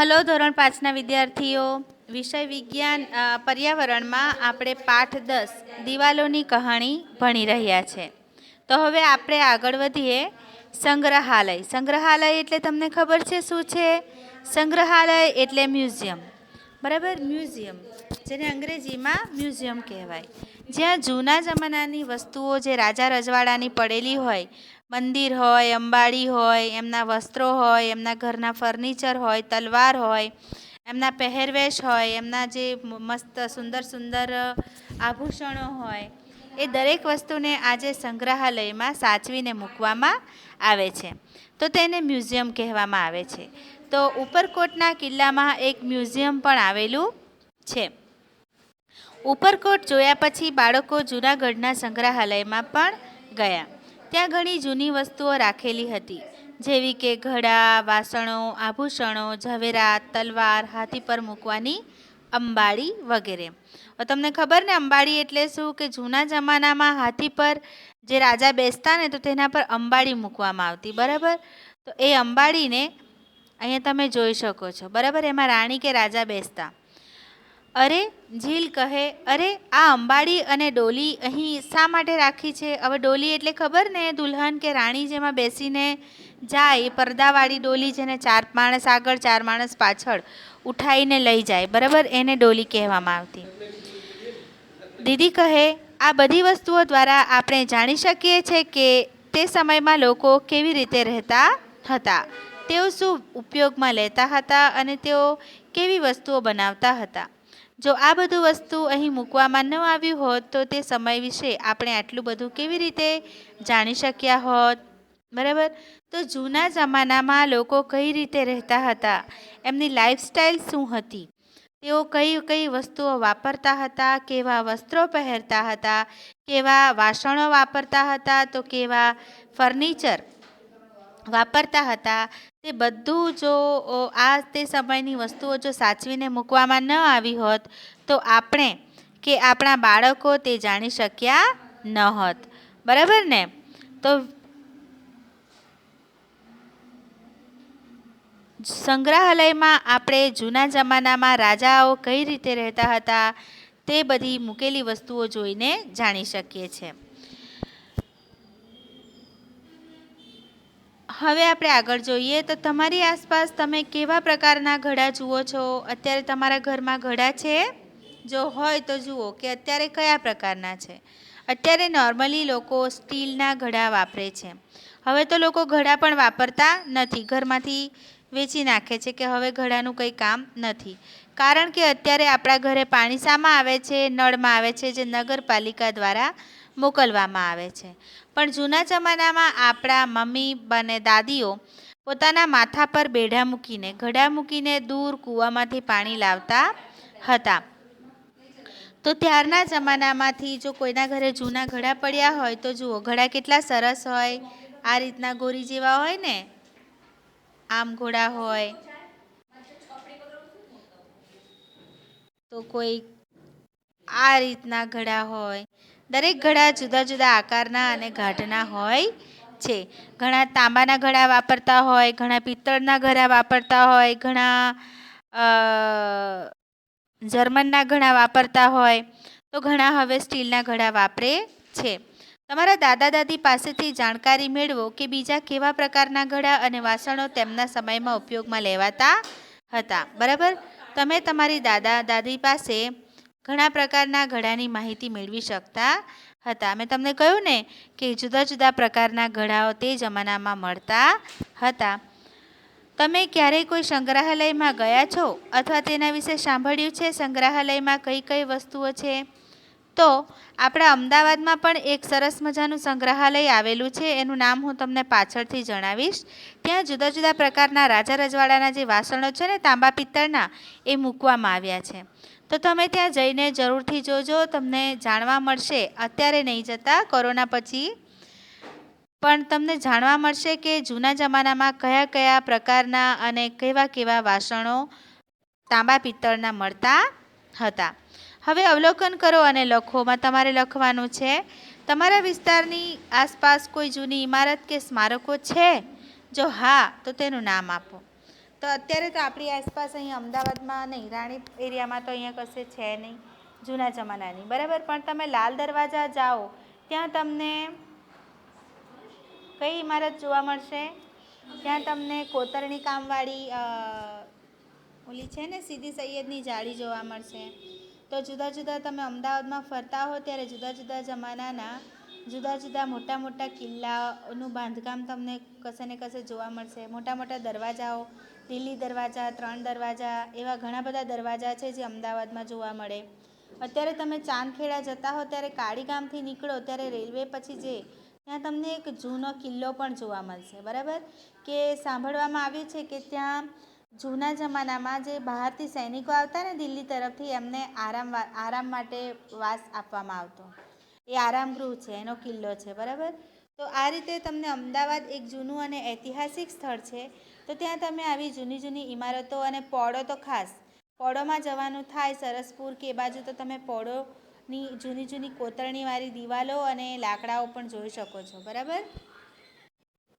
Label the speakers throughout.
Speaker 1: Hello, ધોરણ પાંચના વિદ્યાર્થીઓ. વિષય વિજ્ઞાન પર્યાવરણમાં આપણે પાઠ દસ, દિવાલોની કહાણી ભણી રહ્યા છે. તો હવે આપણે આગળ વધીએ સંગ્રહાલય. સંગ્રહાલય એટલે તમને ખબર છે શું છે? સંગ્રહાલય એટલે મ્યુઝિયમ. બરાબર? મ્યુઝિયમ, જેને અંગ્રેજીમાં મ્યુઝિયમ કહેવાય. જ્યાં જૂના જમાનાની વસ્તુઓ જે રાજા રજવાડાની પડેલી હોય મંદિર હોય, અંબાડી હોય, એમના વસ્ત્રો હોય, એમના ઘરના ફર્નિચર હોય, તલવાર હોય, એમના પહેરવેશ હોય, એમના જે મસ્ત સુંદર સુંદર આભૂષણો હોય, એ દરેક વસ્તુને આજે સંગ્રહાલયમાં સાચવીને મૂકવામાં આવે છે. તો તેને મ્યુઝિયમ કહેવામાં આવે છે. તો ઉપરકોટના કિલ્લામાં એક મ્યુઝિયમ પણ આવેલું છે. ઉપરકોટ જોયા પછી બાળકો જૂનાગઢના સંગ્રહાલયમાં પણ ગયા. ત્યાં ઘણી જૂની વસ્તુઓ રાખેલી હતી, જેવી કે ઘડા, વાસણો, આભૂષણો, ઝવેરાત, તલવાર, હાથી પર મૂકવાની અંબાડી વગેરે. તમને ખબર ને, અંબાડી એટલે શું કે જૂના જમાનામાં હાથી પર જે રાજા બેસતા ને તો તેના પર અંબાડી મૂકવામાં આવતી, બરાબર? તો એ અંબાડીને અહીંયા તમે જોઈ શકો છો, બરાબર? એમાં રાણી કે રાજા બેસતા. અરે, ઝીલ કહે, અરે, આ અંબાડી અને ડોલી અહીં શા માટે રાખી છે? હવે ડોલી એટલે ખબર ને? દુલ્હન કે રાણી જેમાં બેસીને જાય, પરદાવાળી ડોલી જેને ચાર માણસ આગળ, ચાર માણસ પાછળ ઉઠાઈને લઈ જાય. બરાબર? એને ડોલી કહેવામાં આવતી. દીદી કહે, આ બધી વસ્તુઓ દ્વારા આપણે જાણી શકીએ છીએ કે તે સમયમાં લોકો કેવી રીતે રહેતા હતા. તેઓ શું ઉપયોગમાં લેતા હતા અને તેઓ કેવી વસ્તુઓ બનાવતા હતા? જો આ બધું વસ્તુ અહીં મૂકવામાં ન આવ્યું હોત, તો તે સમય વિશે આપણે આટલું બધું કેવી રીતે જાણી શક્યા હોત? બરાબર? તો જૂના જમાનામાં લોકો કઈ રીતે રહેતા હતા? એમની લાઈફસ્ટાઈલ શું હતી? તેઓ કઈ કઈ વસ્તુઓ વાપરતા હતા? કેવા વસ્ત્રો પહેરતા હતા? કેવા વાસણો વાપરતા હતા? તો કેવા ફર્નિચર વાપરતા હતા, તે બધું જો આ તે સમયની વસ્તુઓ જો સાચવીને મૂકવામાં ન આવી હોત, તો આપણે કે આપણા બાળકો તે જાણી શક્યા ન હોત. બરાબર ને? તો સંગ્રહાલયમાં આપણે જૂના જમાનામાં રાજાઓ કઈ રીતે રહેતા હતા, તે બધી મૂકેલી વસ્તુઓ જોઈને જાણી શકીએ છીએ. હવે આપણે આગળ જોઈએ તો તમારી આસપાસ તમે કેવા પ્રકારના ઘડા જુઓ છો? અત્યારે તમારા ઘરમાં ઘડા છે? જો હોય તો જુઓ કે અત્યારે કયા પ્રકારના છે? અત્યારે નોર્મલી લોકો સ્ટીલના ઘડા વાપરે છે. હવે તો લોકો ઘડા પણ વાપરતા નથી. ઘરમાંથી વેચી નાખે છે કે હવે ઘડાનું કંઈ કામ નથી. કારણ કે અત્યારે આપણા ઘરે પાણી શામાં આવે છે, નળમાં આવે છે, જે નગરપાલિકા દ્વારા મોકલવામાં આવે છે. પણ જૂના જમાનામાં આપણા મમ્મી અને દાદીઓ પોતાના માથા પર બેઢા મૂકીને, ઘડા મૂકીને દૂર કૂવામાંથી પાણી લાવતા હતા. તો ત્યારના જમાનામાંથી જો કોઈના ઘરે જૂના ઘડા પડ્યા હોય તો જુઓ, ઘડા કેટલા સરસ હોય. આ રીતના ગોરી જેવા હોય ને? આમ ઘોડા હોય. તો કોઈ આ રીતના ઘડા હોય. દરેક ઘડા જુદા જુદા આકારના અને ઘાટના હોય છે. ઘણા તાંબાના ઘડા વાપરતા હોય, ઘણા પિત્તળના ઘડા વાપરતા હોય, ઘણા જર્મનના ઘડા વાપરતા હોય, તો ઘણા હવે સ્ટીલના ઘડા વાપરે છે. તમારા દાદા દાદી પાસેથી જાણકારી મેળવો કે બીજા કેવા પ્રકારના ઘડા અને વાસણો તેમના સમયમાં ઉપયોગમાં લેવાતા હતા. બરાબર? તમે તમારી દાદા દાદી પાસે ઘણા પ્રકારના ઘડાની માહિતી મેળવી શકતા હતા. મેં તમને કહ્યું ને કે જુદા જુદા પ્રકારના ઘડાઓ તે જમાનામાં મળતા હતા. તમે ક્યારેય કોઈ સંગ્રહાલયમાં ગયા છો અથવા તેના વિશે સાંભળ્યું છે? સંગ્રહાલયમાં કઈ કઈ વસ્તુઓ છે? તો આપણા અમદાવાદમાં પણ એક સરસ મજાનું સંગ્રહાલય આવેલું છે. એનું નામ હું તમને પાછળથી જણાવીશ. ત્યાં જુદા જુદા પ્રકારના રાજા રજવાડાના જે વાસણો છે ને તાંબા પિત્તળના એ મૂકવામાં આવ્યા છે. તો તમે ત્યાં જઈને જરૂરથી જોજો, તમને જાણવા મળશે. અત્યારે નહીં જતા, કોરોના પછી. પણ તમને જાણવા મળશે કે જૂના જમાનામાં કયા કયા પ્રકારના અને કેવા કેવા વાસણો તાંબા પિત્તળના મળતા હતા. હવે અવલોકન કરો અને લખોમાં તમારે લખવાનું છે, તમારા વિસ્તારની આસપાસ કોઈ જૂની ઇમારત કે સ્મારકો છે? જો હા, તો તેનું નામ આપો. તો અત્યારે તો આપણી આસપાસ અહીં અમદાવાદમાં નહીં રાણી એરિયામાં તો અહીંયા કશે છે નહીં, જૂના જમાનાની. બરાબર? પણ તમે લાલ દરવાજા જાઓ, ત્યાં તમને કઈ ઇમારત જોવા મળશે? ત્યાં તમને કોતરણી કામવાળી ઓલી છે ને, સીધી સૈયદની જાળી જોવા મળશે. તો જુદા જુદા તમે અમદાવાદમાં ફરતા હો, ત્યારે જુદા જુદા જમાનાના, જુદા જુદા મોટા મોટા કિલ્લાઓનું બાંધકામ તમને કશે ને કશે જોવા મળશે. મોટા મોટા દરવાજાઓ દિલ્હી દરવાજા, ત્રણ દરવાજા, એવા ઘણા બધા દરવાજા છે જે અમદાવાદમાં જોવા મળે. અત્યારે તમે ચાંદખેડા જતા હો, ત્યારે કાળી ગામથી નીકળો, ત્યારે રેલવે પછી જે, ત્યાં તમને એક જૂનો કિલ્લો પણ જોવા મળશે. બરાબર? કે સાંભળવામાં આવ્યું છે કે ત્યાં જૂના જમાનામાં જે બહારથી સૈનિકો આવતા ને દિલ્હી તરફથી, એમને આરામ આરામ માટે વાસ આપવામાં આવતો. એ આરામગૃહ છે, એનો કિલ્લો છે. બરાબર? તો આ રીતે તમને અમદાવાદ એક જૂનું અને ઐતિહાસિક સ્થળ છે. તો ત્યાં તમે આવી જૂની જૂની ઇમારતો અને પોળો તો ખાસ પોળોમાં જવાનું થાય સરસપુર કે એ બાજુ તો તમે પોળોની જૂની જૂની કોતરણીવાળી દિવાલો અને લાકડાઓ પણ જોઈ શકો છો, બરાબર?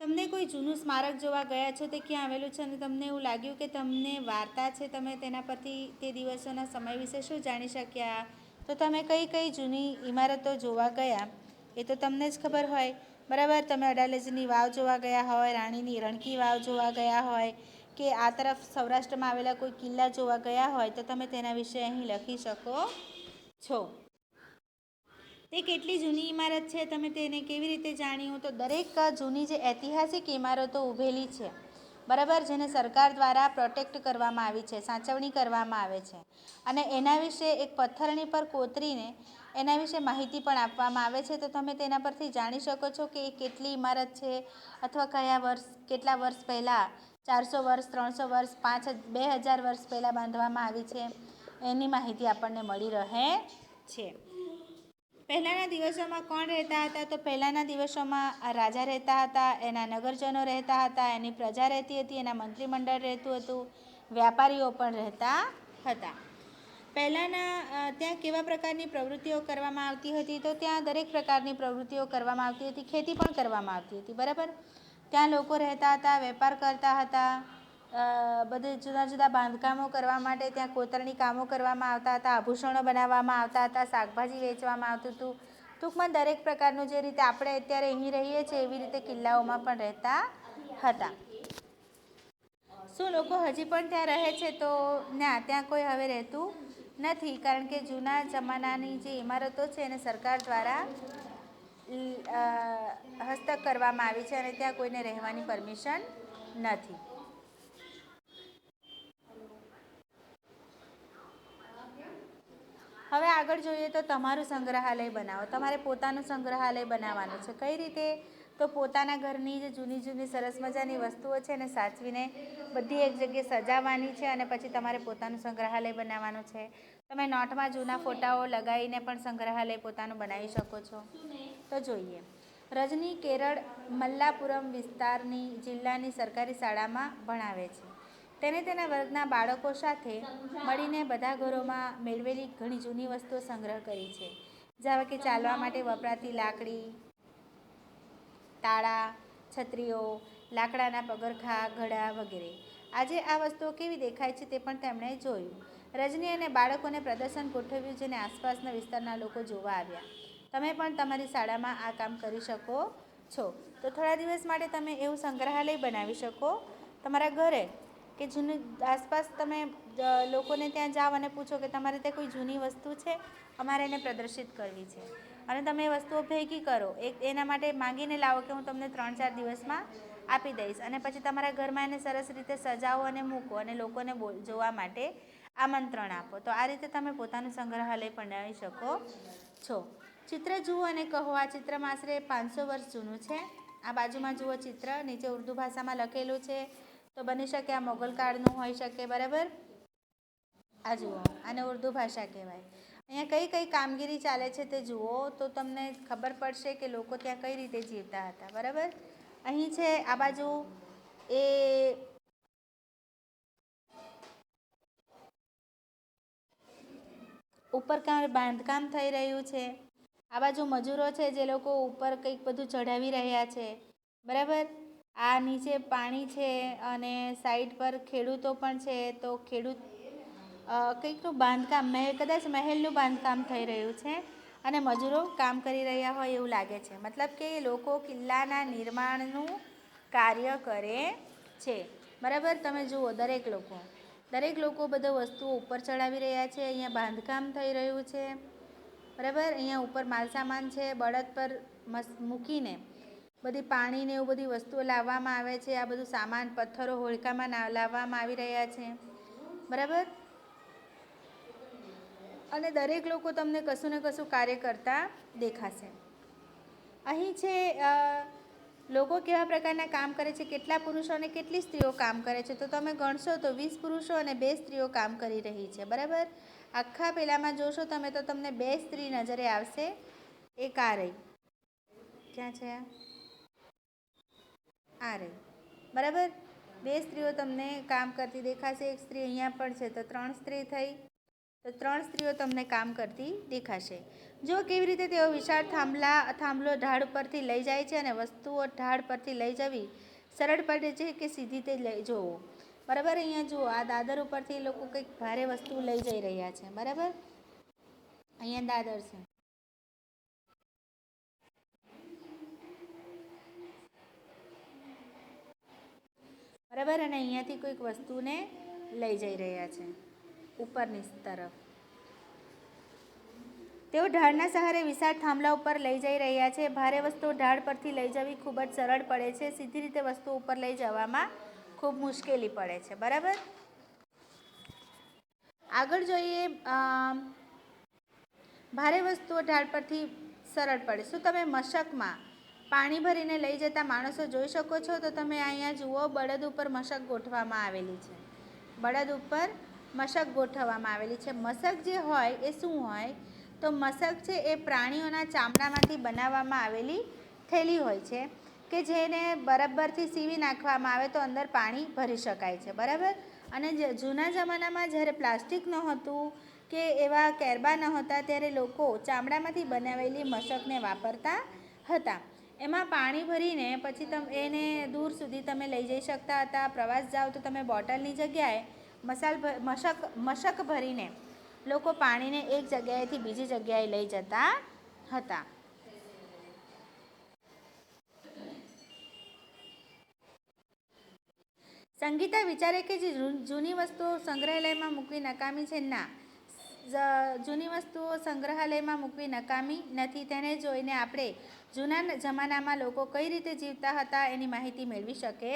Speaker 1: તમને કોઈ જૂનું સ્મારક જોવા ગયા છો તે ક્યાં આવેલું છે? અને તમને એવું લાગ્યું કે તમને વાર્તા છે તમે તેના પરથી તે દિવસોના સમય વિશે શું જાણી શક્યા? તો તમે કઈ કઈ જૂની ઇમારતો જોવા ગયા? એ તો તમને જ ખબર હોય. બરાબર? તમે અડાલજની વાવ જોવા ગયા હોય, રાણીની રણકી વાવ જોવા ગયા હોય, કે આ તરફ સૌરાષ્ટ્રમાં આવેલા કોઈ કિલ્લા જોવા ગયા હોય, તો તમે તેના વિશે અહીં લખી શકો છો. તે કેટલી જૂની ઇમારત છે? તમે તેને કેવી રીતે જાણ્યું? તો દરેક જૂની જે ઐતિહાસિક ઇમારતો ઊભેલી છે, બરાબર? જેને સરકાર દ્વારા પ્રોટેક્ટ કરવામાં આવી છે, સાચવણી કરવામાં આવે છે. અને એના વિશે એક પથ્થરણી પર કોતરીને એના વિશે માહિતી પણ આપવામાં આવે છે. તો તમે તેના પરથી જાણી શકો છો કે એ કેટલી ઇમારત છે અથવા કયા વર્ષ, કેટલા વર્ષ પહેલાં, ચારસો વર્ષ, ત્રણસો વર્ષ, પાંચ બે હજાર વર્ષ પહેલાં બાંધવામાં આવી છે. એની માહિતી આપણને મળી રહે છે. પહેલાંના દિવસોમાં કોણ રહેતા હતા? તો પહેલાંના દિવસોમાં રાજા રહેતા હતા, એના નગરજનો રહેતા હતા, એની પ્રજા રહેતી હતી, એના મંત્રીમંડળ રહેતું હતું, વ્યાપારીઓ પણ રહેતા હતા. પહેલાંના ત્યાં કેવા પ્રકારની પ્રવૃત્તિઓ કરવામાં આવતી હતી? તો ત્યાં દરેક પ્રકારની પ્રવૃત્તિઓ કરવામાં આવતી હતી, ખેતી પણ કરવામાં આવતી હતી, બરાબર? ત્યાં લોકો રહેતા હતા, વેપાર કરતા હતા બધે જુદા જુદા બાંધકામો કરવા માટે ત્યાં કોતરણી કામો કરવામાં આવતા હતા, આભૂષણો બનાવવામાં આવતા હતા, શાકભાજી વેચવામાં આવતું હતું. ટૂંકમાં દરેક પ્રકારનું જે રીતે આપણે અત્યારે અહીં રહીએ છીએ, એવી રીતે કિલ્લાઓમાં પણ રહેતા હતા. શું લોકો હજી પણ ત્યાં રહે છે? તો ના, ત્યાં કોઈ હવે રહેતું નથી, કારણ કે જૂના જમાનાની જે ઇમારતો છે એને સરકાર દ્વારા હસ્તક કરવામાં આવી છે અને ત્યાં કોઈને રહેવાની પરમિશન નથી. હવે આગળ જોઈએ તો તમારું સંગ્રહાલય બનાવો. તમારે પોતાનું સંગ્રહાલય બનાવવાનું છે. કઈ રીતે તો પોતાના ઘરની જે જૂની જૂની સરસ મજાની વસ્તુઓ છે એને સાચવીને બધી એક જગ્યાએ સજાવવાની છે અને પછી તમારે પોતાનું સંગ્રહાલય બનાવવાનું છે. તમે નોટમાં જૂના ફોટાઓ લગાવીને પણ સંગ્રહાલય પોતાનું બનાવી શકો છો. તો જોઈએ. રજની કેરળ મલ્લાપુરમ વિસ્તારની જિલ્લાની સરકારી શાળામાં ભણાવે છે. તેને તેના વર્ગના બાળકો સાથે મળીને બધા ઘરોમાં મેળવેલી ઘણી જૂની વસ્તુઓ સંગ્રહ કરી છે. જેવા કે ચાલવા માટે વપરાતી લાકડી તાળા, છત્રીઓ, લાકડાના પગરખા, ઘડા વગેરે. આજે આ વસ્તુઓ કેવી દેખાય છે તે પણ તેમણે જોયું. રજની અને બાળકોને પ્રદર્શન ગોઠવ્યું જેને આસપાસના વિસ્તારના લોકો જોવા આવ્યા. તમે પણ તમારી શાળામાં આ કામ કરી શકો છો. તો થોડા દિવસ માટે તમે એવું સંગ્રહાલય બનાવી શકો તમારા ઘરે કે જૂની આસપાસ તમે લોકોને ત્યાં જાઓ અને પૂછો કે તમારે ત્યાં કોઈ જૂની વસ્તુ છે? અમારે એને પ્રદર્શિત કરવી છે. અને તમે એ વસ્તુઓ ભેગી કરો. એક એના માટે માંગીને લાવો કે હું તમને ત્રણ ચાર દિવસમાં આપી દઈશ. અને પછી તમારા ઘરમાં એને સરસ રીતે સજાવો અને મૂકો અને લોકોને બોલ, જોવા માટે આમંત્રણ આપો. તો આ રીતે તમે પોતાનું સંગ્રહાલય બનાવી શકો છો. ચિત્ર જુઓ અને કહો, આ ચિત્રમાં આશરે પાંચસો વર્ષ જૂનું છે. આ બાજુમાં જુઓ ચિત્ર, નીચે ઉર્દુ ભાષામાં લખેલું છે. તો બની શકે આ મોગલ કાળનું હોઈ શકે, બરાબર? આ જુઓ, આને ઉર્દુ ભાષા કહેવાય. અહીંયા કઈ કઈ કામગીરી ચાલે છે તે જુઓ તો તમને ખબર પડશે કે લોકો ત્યાં કઈ રીતે જીવતા હતા, બરાબર? અહીં છે, આ બાજુ એ ઉપર બાંધકામ થઈ રહ્યું છે. આ બાજુ મજૂરો છે જે લોકો ઉપર કંઈક બધું ચઢાવી રહ્યા છે, બરાબર? આ નીચે પાણી છે અને સાઈડ પર ખેડૂતો પણ છે તો ખેડૂત કંઈકનું બાંધકામ મહેલ, કદાચ મહેલનું બાંધકામ થઈ રહ્યું છે અને મજૂરો કામ કરી રહ્યા હોય એવું લાગે છે. મતલબ કે લોકો કિલ્લાના નિર્માણનું કાર્ય કરે છે. બરાબર? તમે જુઓ, દરેક લોકો. દરેક લોકો બધો વસ્તુઓ ઉપર ચડાવી રહ્યા છે. અહીંયા બાંધકામ થઈ રહ્યું છે. બરાબર? અહીંયા ઉપર માલસામાન છે, બળદ પર મસ, મૂકીને બધી પાણી ને એવું બધી વસ્તુઓ લાવવામાં આવે છે. આ બધું સામાન, પથ્થરો હોળકામાં લાવવામાં આવી રહ્યા છે. બરાબર? અને દરેક લોકો તમને કશું ને કશું કાર્ય કરતા દેખાશે. અહીં છે લોકો કેવા પ્રકારના કામ કરે છે, કેટલા પુરુષો અને કેટલી સ્ત્રીઓ કામ કરે છે, તો તમે ગણશો તો વીસ પુરુષો અને બે સ્ત્રીઓ કામ કરી રહી છે, બરાબર? આખા પેલામાં જોશો તમે તો તમને બે સ્ત્રી નજરે આવશે, એક આ રહી ક્યાં છે આ? રહી બરાબર? બે સ્ત્રીઓ તમને કામ કરતી દેખાશે, એક સ્ત્રી અહીંયા પણ છે, તો ત્રણ સ્ત્રી થઈ. તો ત્રણ સ્ત્રીઓ તમને કામ કરતી દેખાશે. જો કેવી રીતે તેઓ વિશાળ થાંભલા, થાંભલો ઢાળ પરથી લઈ જાય છે અને વસ્તુઓ ઢાળ પરથી લઈ જવી સરળ પડે છે કે સીધી તે લઈ જોવો. બરાબર? અહીંયા જુઓ, આ દાદર ઉપરથી એ લોકો કંઈક ભારે વસ્તુ લઈ જઈ રહ્યા છે. બરાબર? અહીંયા દાદર છે. બરાબર? અને અહીંયાથી કોઈક વસ્તુને લઈ જઈ રહ્યા છે. ઉપરની તરફ. તેઓ ઢાળના સહારે વિશાળ થાંભલા ઉપર લઈ જઈ રહ્યા છે. ભારે વસ્તુઓ ઢાળ પરથી લઈ જવી ખૂબ જ સરળ પડે છે. સીધી રીતે વસ્તુ ઉપર લઈ જવામાં ખૂબ મુશ્કેલી પડે છે. બરાબર? આગળ જોઈએ ભારે વસ્તુઓ ઢાળ પરથી સરળ પડે. શું તમે મશકમાં પાણી ભરીને લઈ જતા માણસો જોઈ શકો છો? તો તમે અહીંયા જુઓ, બળદ ઉપર મશક ગોઠવામાં આવેલી છે. બળદ ઉપર મશક ગોઠવવામાં આવેલી છે. મશક જે હોય એ શું હોય? તો મશક છે એ પ્રાણીઓના ચામડામાંથી બનાવવામાં આવેલી થેલી હોય છે કે જેને બરાબરથી સીવી નાખવામાં આવે તો અંદર પાણી ભરી શકાય છે. બરાબર? અને જૂના જમાનામાં જ્યારે પ્લાસ્ટિક નહોતું કે એવા કેરબા નહોતા ત્યારે લોકો ચામડામાંથી બનાવેલી મશકને વાપરતા હતા. એમાં પાણી ભરીને પછી તમે એને દૂર સુધી તમે લઈ જઈ શકતા હતા. પ્રવાસ જાઓ તો તમે બોટલની જગ્યાએ મસાલ મશક મશક ભરીને લોકો પાણીને એક જગ્યાએથી બીજી જગ્યાએ લઈ જતા હતા. સંગીતા વિચારે કે જે જૂની વસ્તુઓ સંગ્રહાલયમાં મૂકવી નકામી છે, ના. જૂની વસ્તુઓ સંગ્રહાલયમાં મૂકવી નકામી નથી. તેને જોઈને આપણે જૂના જમાનામાં લોકો કઈ રીતે જીવતા હતા એની માહિતી મેળવી શકે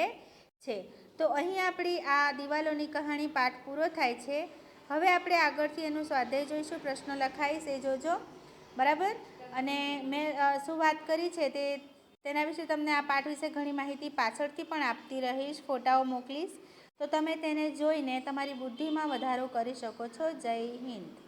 Speaker 1: છે. તો અહીં આપણી આ દિવાલોની કહાણી પાઠ પૂરો થાય છે. હવે આપણે આગળથી એનું સ્વાધ્યાય જોઈશું, પ્રશ્નો લખાઈશ, એ જોજો. બરાબર? અને મેં શું વાત કરી છે તે, તેના વિશે તમને આ પાઠ વિશે ઘણી માહિતી પાછળથી પણ આપતી રહીશ, ફોટાઓ મોકલીશ. તો તમે તેને જોઈને તમારી બુદ્ધિમાં વધારો કરી શકો છો. જય હિન્દ.